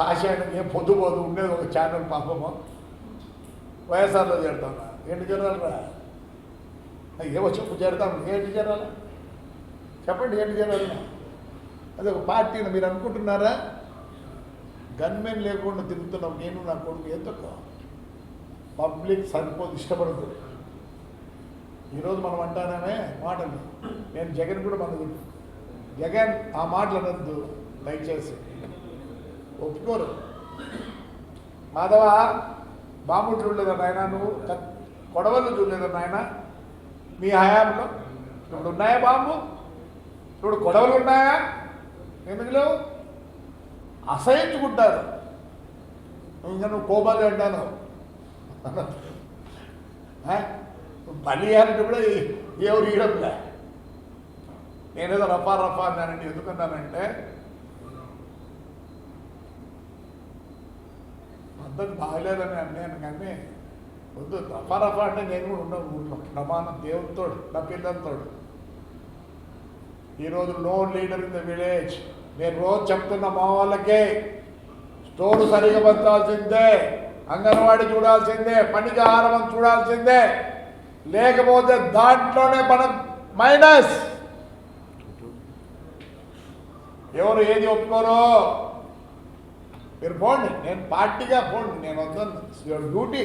రాశాయన ఏం పొద్దు పోదు ఉండేది ఒక ఛానల్ పాపము. వైఎస్ఆర్లో చేరుతాను ఏంటి చేరాలరా ఏమో చెప్పు చేరుతాం. ఏంటి చేరాలి చెప్పండి ఏంటి చేరాలి అది ఒక పార్టీని మీరు అనుకుంటున్నారా? గన్మెన్ లేకుండా తిరుగుతున్నాం. నేను నా కొడుకు ఎందుకు? పబ్లిక్ సరిపోదు ఇష్టపడదు. ఈరోజు మనం అంటానే మాటలు. నేను జగన్ కూడా మనకు జగన్ ఆ మాటలు అనద్దు. దయచేసి. ఒప్పుకోరు. మాధవ బాంబు చూడలేదా నాయన నువ్వు? కొడవలు చూడలేదా నాయన? మీ హయాంలో? ఇప్పుడు ఉన్నాయా బాంబు? ఇప్పుడు కొడవలు ఉన్నాయా? ఎందుకు లేవు అసహించుకుంటారు. ఇంకా నువ్వు కోపాలు అంటాను. బలియాలంటే కూడా ఎవరు ఇయడంలే నేనేదో రఫా రఫా అన్నానండి. ఎందుకన్నానంటే పద్ధతి బాగలేదని అన్నాను కానీ వద్దు రఫా రఫా అంటే నేను కూడా ఉన్న ఊళ్ళో ప్రమాణం దేవుడితోడు నా పిల్లలతోడు. ఈరోజు no leader in the village. నేను రోజు చెప్తున్న మా వాళ్ళకే స్టోర్ సరిగా పంచాల్సిందే అంగన్వాడి చూడాల్సిందే పనికి ఆహారం చూడాల్సిందే. లేకపోతే దాంట్లోనే మనం మైనస్. ఎవరు ఏది ఒప్పుకోరు? మీరు పోండి నేను పార్టీగా పోండి నేను వద్దాను. Your duty